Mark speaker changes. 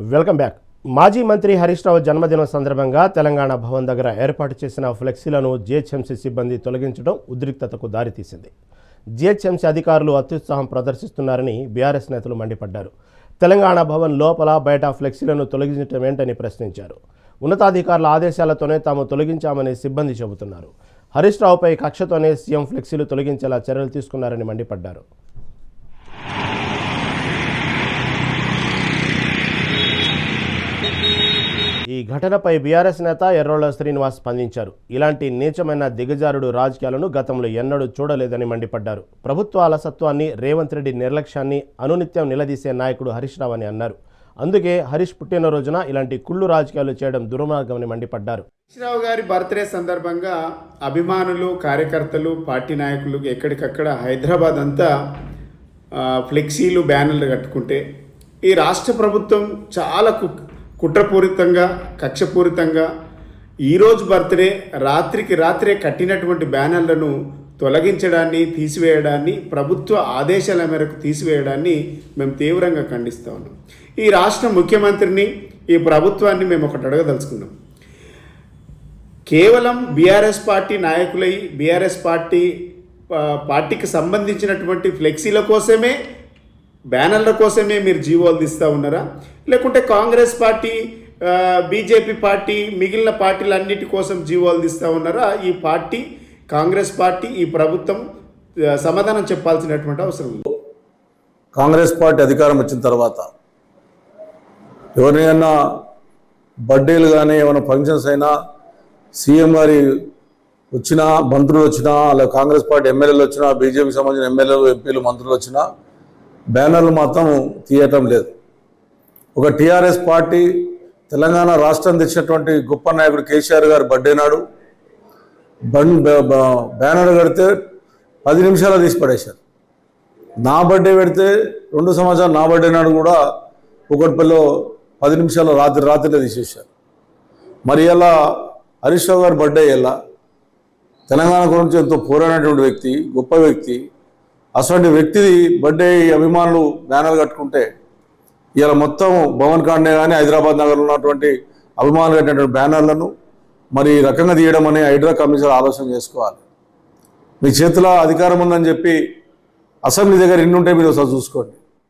Speaker 1: Welcome back. మాజీ మంత్రి హరీష్ రావు జన్మదినం సందర్భంగా తెలంగాణ భవన్ దగ్గర ఏర్పాటు చేసిన ఫ్లెక్సీలను జిహెచ్ఎంసీ సిబ్బంది తొలగించడం ఉద్రిక్తతకు దారితీసింది జిహెచ్ఎంసీ అధికారులు అత్యుత్సాహం ప్రదర్శిస్తున్నారని బీఆర్ఎస్ నేతలు మండిపడ్డారు. తెలంగాణ భవన్ లోపల బయట ఫ్లెక్సీలను తొలగించడం ఏంటని ప్రశ్నించారు. ఉన్నతాధికారుల ఆదేశాలతోనే తాము తొలగించామని సిబ్బంది చెబుతున్నారు. హరీష్ రావుపై కక్షతోనే సీఎం ఫ్లెక్సీలు తొలగించేలా చర్యలు తీసుకున్నారని మండిపడ్డారు. ఘటనపై బీఆర్ఎస్ నేత ఎర్రోళ్ళ శ్రీనివాస్ స్పందించారు. ఇలాంటి నీచమైన దిగజారుడు రాజకీయాలను గతంలో ఎన్నడూ చూడలేదని మండిపడ్డారు. ప్రభుత్వ అలసత్వాన్ని రేవంత్ రెడ్డి నిర్లక్ష్యాన్ని అనునిత్యం నిలదీసే నాయకుడు హరీష్ రావు అని అన్నారు. అందుకే హరీష్ పుట్టినరోజున ఇలాంటి కుళ్ళు రాజకీయాలు చేయడం దుర్మార్గమని మండిపడ్డారు.
Speaker 2: రావు గారి బర్త్డే సందర్భంగా అభిమానులు కార్యకర్తలు పార్టీ నాయకులు ఎక్కడికక్కడ హైదరాబాద్ అంతా ఫ్లెక్సీలు బ్యానర్లు కట్టుకుంటే ఈ రాష్ట్ర ప్రభుత్వం చాలా కుక్ కుట్రపూరితంగా కక్షపూరితంగా ఈరోజు బర్త్డే రాత్రికి రాత్రే కట్టినటువంటి బ్యానర్లను తొలగించడాన్ని తీసివేయడాన్ని ప్రభుత్వ ఆదేశాల మేరకు తీసివేయడాన్ని మేము తీవ్రంగా ఖండిస్తా ఉన్నాం. ఈ రాష్ట్ర ముఖ్యమంత్రిని ఈ ప్రభుత్వాన్ని మేము ఒకటి అడగదలుచుకున్నాం. కేవలం బీఆర్ఎస్ పార్టీ నాయకులై బీఆర్ఎస్ పార్టీ పార్టీకి సంబంధించినటువంటి ఫ్లెక్సీల కోసమే బ్యానర్ల కోసమే మీరు జీవోలు తీస్తూ ఉన్నారా? లేకుంటే కాంగ్రెస్ పార్టీ బీజేపీ పార్టీ మిగిలిన పార్టీలన్నిటి కోసం జీవోలు తీస్తూ ఉన్నారా? ఈ పార్టీ కాంగ్రెస్ పార్టీ ఈ ప్రభుత్వం సమాధానం చెప్పాల్సినటువంటి అవసరం ఉంది.
Speaker 3: కాంగ్రెస్ పార్టీ అధికారం వచ్చిన తర్వాత ఎవరినైనా బర్త్డేలు కానీ ఏమైనా ఫంక్షన్స్ అయినా సీఎం గారి వచ్చినా మంత్రులు వచ్చినా అలా కాంగ్రెస్ పార్టీ ఎమ్మెల్యేలు వచ్చినా బీజేపీకి సంబంధించిన ఎమ్మెల్యేలు ఎంపీలు మంత్రులు వచ్చినా బ్యానర్లు మాత్రం తీయటం లేదు. ఒక టీఆర్ఎస్ పార్టీ తెలంగాణ రాష్ట్రం తెచ్చినటువంటి గొప్ప నాయకుడు కేసీఆర్ గారు బర్త్డే నాడు బన్ బ్యానర్ కడితే పది నిమిషాలు తీసి పడేశారు. నా బర్త్డే పెడితే రెండు సంవత్సరాలు నా బర్త్డే నాడు కూడా కూకట్పల్లిలో పది నిమిషాలు రాత్రి రాత్రిలో తీసేశారు. మరి ఇలా హరీష్ రావు గారి బర్త్డే ఎలా? తెలంగాణ గురించి ఎంతో పోరాడినటువంటి వ్యక్తి గొప్ప వ్యక్తి అటువంటి వ్యక్తిది బర్త్డే అభిమానులు బ్యానర్లు కట్టుకుంటే ఇలా మొత్తం భవన్ కాండే కానీ హైదరాబాద్ నగర్లో ఉన్నటువంటి అభిమానులు కట్టినటువంటి బ్యానర్లను మరి ఈ రకంగా తీయడం అనే హైడ్రా కమిషన్ ఆలోచన చేసుకోవాలి. మీ చేతిలో అధికారం ఉందని చెప్పి అసెంబ్లీ దగ్గర ఎన్ని ఉంటే మీరు ఒకసారి చూసుకోండి.